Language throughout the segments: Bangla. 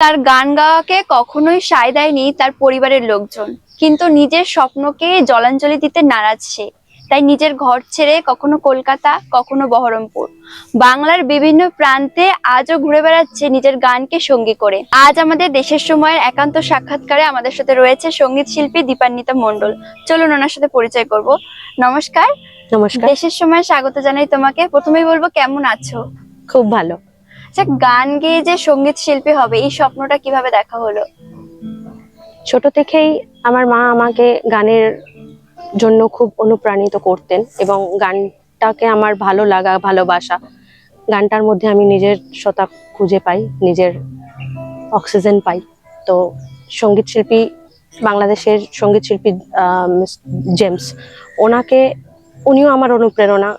তার গান গাওয়াকে কখনোই সায় দেয়নি তার পরিবারের লোকজন। কিন্তু নিজের স্বপ্নকে জলাঞ্জলি দিতে নারাজ সে। তাই নিজের ঘর ছেড়ে কখনো কলকাতা কখনো বহরমপুর। বাংলার বিভিন্ন প্রান্তে আজও ঘুরে বেড়াচ্ছে নিজের গানকে সঙ্গী করে। আজ আমাদের দেশের সময়ের একান্ত সাক্ষাৎকারে আমাদের সাথে রয়েছে সংগীত শিল্পী দীপান্বিতা মন্ডল চলুন ওনার সাথে পরিচয় করব। নমস্কার। নমস্কার। দেশের সময় স্বাগত জানাই তোমাকে। প্রথমেই বলব কেমন আছো? খুব ভালো। আচ্ছা গান গেয়ে যে সংগীত শিল্পী হবে এই স্বপ্নটা কীভাবে দেখা হলো? ছোট থেকেই আমার মা আমাকে গানের জন্য খুব অনুপ্রাণিত করতেন এবং গানটাকে আমার ভালো লাগা ভালোবাসা গানটার মধ্যে আমি নিজের সত্তা খুঁজে পাই নিজের অক্সিজেন পাই। তো সংগীত শিল্পী বাংলাদেশের সংগীত শিল্পী মিস জেমস ওনাকে উনিও আমার অনুপ্রেরণা।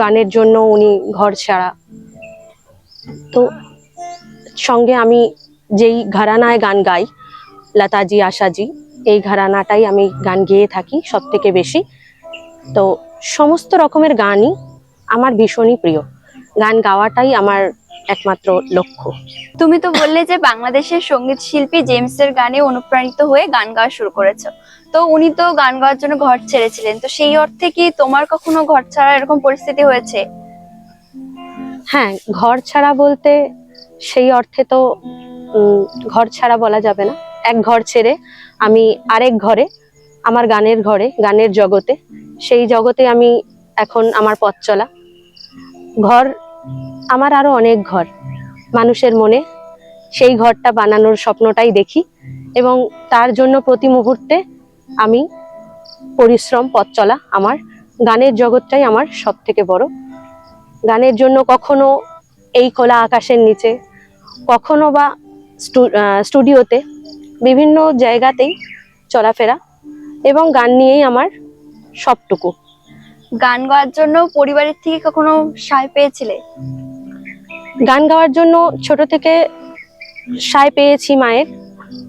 গানের জন্য উনি ঘর ছাড়া তো সঙ্গে আমি যেই ঘরানায় গান গাই, লতাজি, আশাজি, এই ঘরানাটাই আমি গান গেয়ে থাকি সব থেকে বেশি। তো সমস্ত রকমের গানই আমার ভীষণই প্রিয়। গান গাওয়াটাই আমার একমাত্র লক্ষ্য। তুমি তো বললে যে বাংলাদেশের সংগীত শিল্পী জেমসের গানে অনুপ্রাণিত হয়ে গান গাওয়া শুরু করেছ। তো উনি তো গান গাওয়ার জন্য ঘর ছেড়েছিলেন। তো সেই অর্থে কি তোমার কখনো ঘর ছাড়া এরকম পরিস্থিতি হয়েছে? হ্যাঁ ঘর ছাড়া বলতে সেই অর্থে তো ঘর ছাড়া বলা যাবে না। এক ঘর ছেড়ে আমি আরেক ঘরে, আমার গানের ঘরে, গানের জগতে, সেই জগতে আমি এখন আমার পথ চলা। ঘর আমার আরও অনেক ঘর। মানুষের মনে সেই ঘরটা বানানোর স্বপ্নটাই দেখি এবং তার জন্য প্রতি মুহূর্তে আমি পরিশ্রম, পথ চলা আমার গানের জগৎটাই আমার সব থেকে বড় গানের জন্য কখনো এই খোলা আকাশের নিচে কখনো বা স্টু- স্টুডিওতে বিভিন্ন জায়গাতেই চলাফেরা এবং গান নিয়েই আমার সবটুকু। গান গাওয়ার জন্য পরিবারের থেকে কখনো সায় পেয়েছিলে? গান গাওয়ার জন্য ছোট থেকে সায় পেয়েছি মায়ের।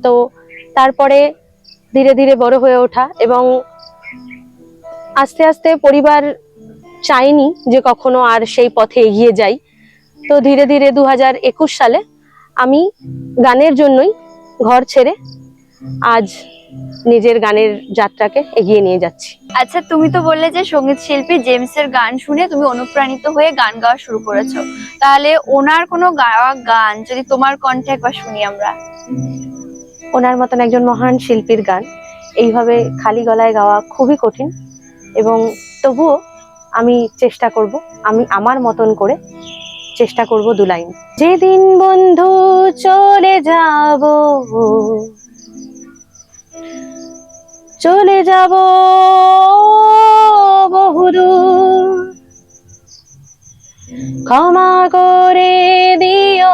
তো তারপরে ধীরে ধীরে বড় হয়ে ওঠা এবং আস্তে আস্তে পরিবার চায়নি যে কখনো আর সেই পথে এগিয়ে যাই। তো ধীরে ধীরে দু হাজার একুশ সালে আমি গানের জন্যই ঘর ছেড়ে আজ নিজের গানের যাত্রাকে এগিয়ে নিয়ে যাচ্ছি। আচ্ছা তুমি তো বললে যে সংগীত শিল্পী জেমসের গান শুনে তুমি অনুপ্রাণিত হয়ে গান গাওয়া শুরু করেছ। তাহলে ওনার কোনো গাওয়া গান যদি তোমার কণ্ঠে একবার শুনি আমরা? ওনার মতন একজন মহান শিল্পীর গান এইভাবে খালি গলায় গাওয়া খুবই কঠিন এবং তবুও আমি চেষ্টা করব, আমি আমার মতন করে চেষ্টা করব দু লাইন। যেদিন বন্ধু চলে যাব চলে যাব বহুদূর। ক্ষমা করে দিও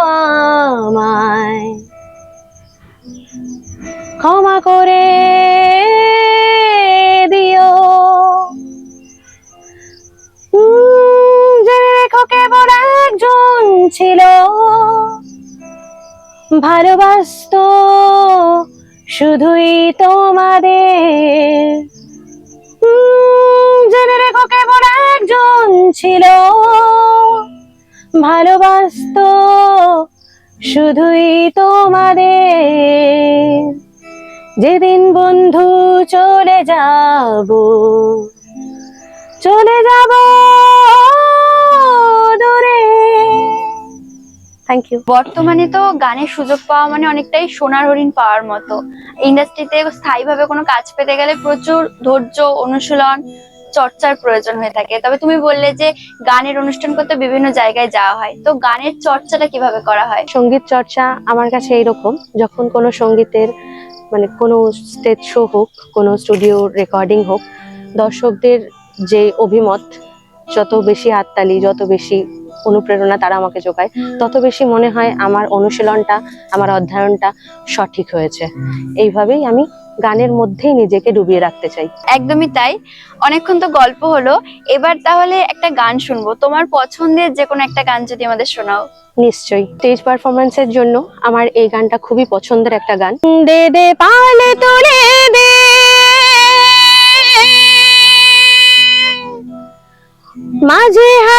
আমায়। ক্ষমা করে কেবল একজন ছিল। ভালোবাসত শুধুই তোমাদের। জেনে রেখো কেবল একজন ছিল। ভালোবাসত শুধুই তোমাদের। যেদিন বন্ধু চলে যাব চলে যাব থ্যাংক ইউ বর্তমানে তো গানের সুযোগ পাওয়া মানে অনেকটাই সোনার হরিণ পাওয়ার মতো। ইন্ডাস্ট্রিতে স্থায়ীভাবে কোনো কাজ পেতে গেলে প্রচুর ধৈর্য অনুশীলন চর্চার প্রয়োজন হয়ে থাকে। তবে তুমি বললে যে গানের অনুষ্ঠান করতে বিভিন্ন জায়গায় যাওয়া হয়। তো গানের চর্চাটা কীভাবে করা হয়? সংগীত চর্চা আমার কাছে এইরকম। যখন কোনো সঙ্গীতের মানে কোনো স্টেজ শো হোক কোনো স্টুডিও রেকর্ডিং হোক দর্শকদের যে অভিমত যত বেশি হাততালি যত বেশি অনুপ্রেরণা তারা আমাকে যোগায়। তত বেশি মনে হয় আমার অনুশীলনটা আমার অধ্যয়নটা সঠিক হয়েছে। এইভাবেই আমি গানের মধ্যেই নিজেকে ডুবিয়ে রাখতে চাই। একদমই তাই। অনেকক্ষণ তো গল্প হলো। এবার তাহলে একটা গান শুনব। তোমার পছন্দের যে কোনো একটা গান যদি আমাদের শোনাও। নিশ্চয়ই। স্টেজ পারফরমেন্সের জন্য আমার এই গানটা খুবই পছন্দের একটা গান। দে দে পালে তুলে দে। মাঝে হালা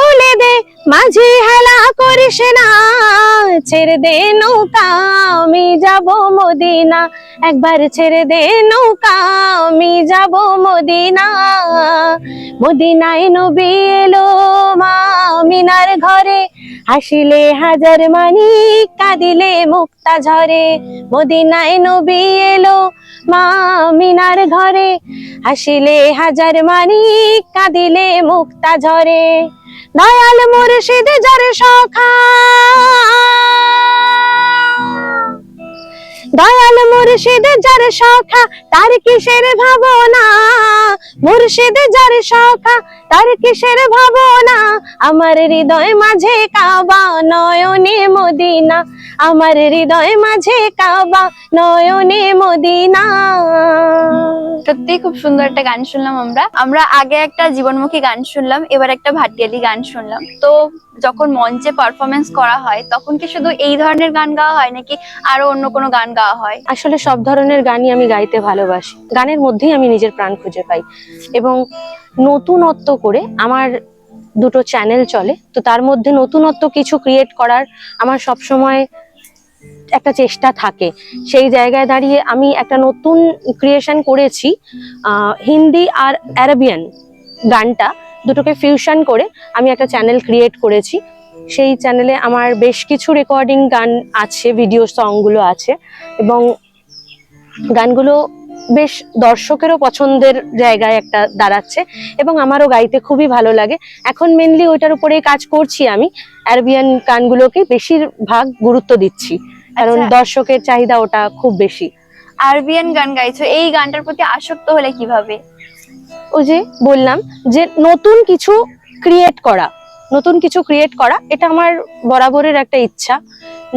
মাঝি হেলা করিস না, ছেড়ে দে নৌকা, আমি যাব মদিনা। একবার ছেড়ে দে নৌকা, আমি যাব মদিনা। মদিনায় নবী এলো মা, মিনার ঘরে। হাসিলে হাজার মানি, কাঁদিলে মুক্তা ঝরে। মদিনায় নবী এলো মা, মিনার ঘরে। হাসিলে হাজার মানি, কাঁদিলে মুক্তা ঝরে। দয়াল মুর্শিদ যার সখা। মুর্শিদ যার সখা তার কিসের ভাবনা? মুর্শিদ যার সখা তার কিসের ভাবনা? আমার হৃদয় মাঝে কাবা নয়নে মদিনা। আমার হৃদয় মাঝে কাবা নয়নে মদিনা। সত্যি খুব সুন্দর একটা গান শুনলাম আমরা। আমরা আগে একটা জীবনমুখী গান শুনলাম এবার একটা ভাটিয়ালি গান শুনলাম। তো যখন মঞ্চে পারফরমেন্স করা হয় তখন কি শুধু এই ধরনের গান গাওয়া হয় নাকি আরও অন্য কোনো গান গাওয়া হয়? আসলে সব ধরনের গানই আমি গাইতে ভালোবাসি। গানের মধ্যেই আমি নিজের প্রাণ খুঁজে পাই। এবং নতুনত্ব করে আমার দুটো চ্যানেল চলে, তো তার মধ্যে নতুনত্ব কিছু ক্রিয়েট করার আমার সব সময় একটা চেষ্টা থাকে। সেই জায়গায় দাঁড়িয়ে আমি একটা নতুন ক্রিয়েশন করেছি হিন্দি আর অ্যারাবিয়ান গানটা, দুটোকে ফিউশন করে আমি একটা চ্যানেল ক্রিয়েট করেছি। সেই চ্যানেলে আমার বেশ কিছু রেকর্ডিং গান আছে ভিডিও সংগুলো আছে। এবং গানগুলো বেশ দর্শকেরও পছন্দের জায়গায় একটা দাঁড়াচ্ছে এবং আমারও গাইতে খুবই ভালো লাগে। এখন মেনলি ওইটার উপরেই কাজ করছি আমি অ্যারবিয়ান গানগুলোকে বেশিরভাগ গুরুত্ব দিচ্ছি কারণ আচ্ছা। দর্শকের চাহিদা ওটা খুব বেশি। আরবিয়ান গান গাইছো এই গানটার প্রতি আসক্ত হলে কীভাবে? ওই যে বললাম যে নতুন কিছু ক্রিয়েট করা নতুন কিছু ক্রিয়েট করা এটা আমার বরাবরের একটা ইচ্ছা।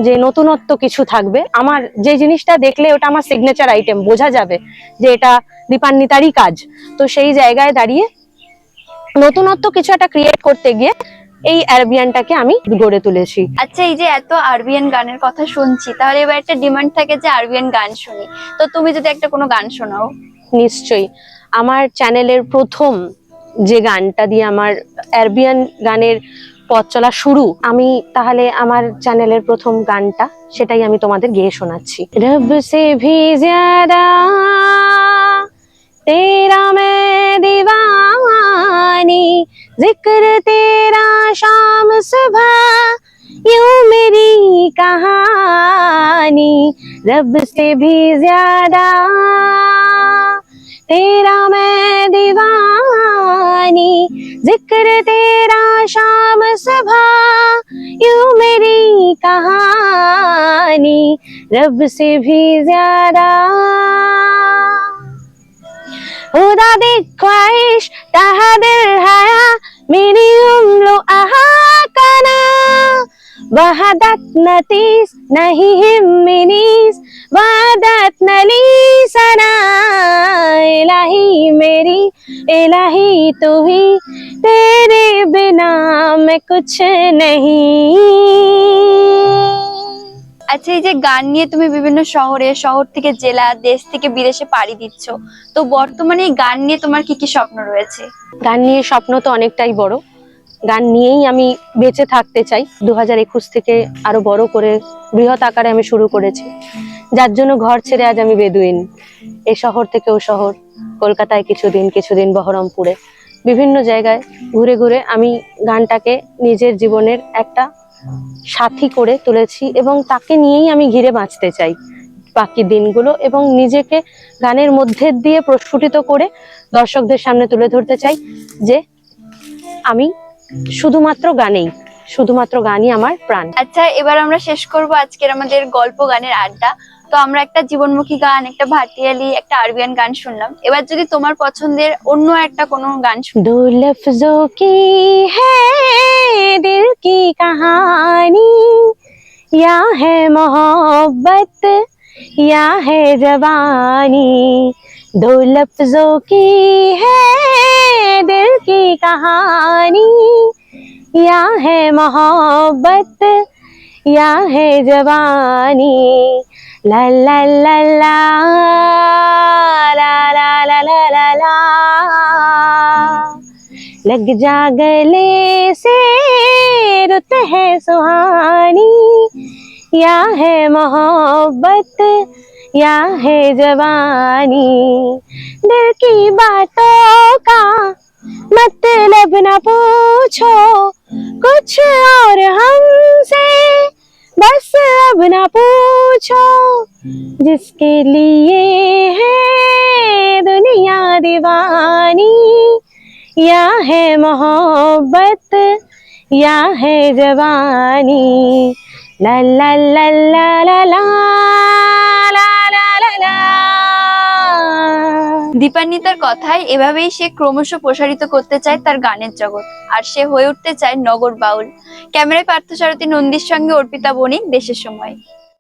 যে নতুনত্ব কিছু থাকবে। আমার যে জিনিসটা দেখলে ওটা আমার সিগনেচার আইটেম বোঝা যাবে যে এটা দীপান্বিতারই কাজ। তো সেই জায়গায় দাঁড়িয়ে নতুনত্ব কিছু একটা ক্রিয়েট করতে গিয়ে এই অ্যারবিয়ানটাকে আমি গড়ে তুলেছি। আচ্ছা এই যে এত আরবিয়ান গানের কথা শুনছি তাহলে এবার একটা ডিমান্ড থাকে যে আরবিয়ান গান শুনি। তো তুমি যদি একটা কোনো গান শোনাও। নিশ্চয়ই। আমার চ্যানেলের প্রথম যে গানটা দিয়ে আমার অ্যারবিয়ান গানের পথ চলা শুরু, আমি তাহলে আমার চ্যানেলের প্রথম গানটা, সেটাই আমি তোমাদের গেয়ে শোনাচ্ছি। রব সে ভি তেরা মে দিওয়ানি, জিক্র তেরা শাম সুবহ ইউ মেরি কাহানি। রব সে ভি জাদা तेरा मैं दीवानी, ज़िक्र तेरा शाम सुबह यूँ मेरी कहानी, रब से भी ज़्यादा। खुदा दी ख्वाहिश तहदिल हया, मेरी उम्र आहा कना। वहदत नतीस, नहीं हिमिनीस वहदत नली सना। इलाही तू ही तेरे बिना मैं कुछ नहीं আচ্ছা এই যে গান নিয়ে তুমি বিভিন্ন শহরে শহর থেকে জেলা দেশ থেকে বিদেশে পাড়ি দিচ্ছ তো বর্তমানে এই গান নিয়ে তোমার কি কি স্বপ্ন রয়েছে গান নিয়ে স্বপ্ন তো অনেকটাই বড় গান নিয়েই আমি বেঁচে থাকতে চাই দু হাজার একুশ থেকে আরো বড় করে বৃহৎ আকারে আমি শুরু করেছি যার জন্য ঘর ছেড়ে আজ আমি বেদুইন। এ শহর থেকে ও শহর, কলকাতায় কিছুদিন কিছুদিন বহরমপুরে। বিভিন্ন জায়গায় ঘুরে ঘুরে আমি গানটাকে নিজের জীবনের একটা সাথী করে তুলেছি এবং তাকে নিয়েই আমি ঘিরে বাঁচতে চাই বাকি দিনগুলো এবং নিজেকে গানের মধ্যে দিয়ে প্রস্ফুটিত করে দর্শকদের সামনে তুলে ধরতে চাই যে আমি শুধুমাত্র গানেই, শুধুমাত্র গানই আমার প্রাণ। আচ্ছা এবার আমরা শেষ করব আজকের আমাদের গল্প গানের আড্ডা। তো আমরা একটা জীবনমুখী গান, একটা ভাটিয়ালি, একটা আরবিয়ান গান শুনলাম। এবার যদি তোমার পছন্দের অন্য একটা কোনো গান শুন। দু কি হ্যাঁ দিল কি কাহানি? ইয়া হে মোহব্বত, ইয়া হে জবানি। দু কি হ্যাঁ দিল কি কাহানি? ইয়া হে মোহব্বত, ইয়া হে জবানি। ला ला ला ला ला ला ला ला ला ला लग जा गले से रुत है सुहानी। या है मोहब्बत, या है जवानी। दिल की बातों का मतलब न पूछो, कुछ और हमसे बस अब ना पूछो, जिसके लिए है दुनिया दीवानी। या है मोहब्बत, या है जवानी। ला ला ला ला ला ला। দীপান্বিতার কথায় এভাবেই সে ক্রমশ প্রসারিত করতে চায় তার গানের জগৎ। আর সে হয়ে উঠতে চায় নগর বাউল। ক্যামেরায় পার্থসারথী নন্দীর সঙ্গে অর্পিতা বণিক, দেশের সময়।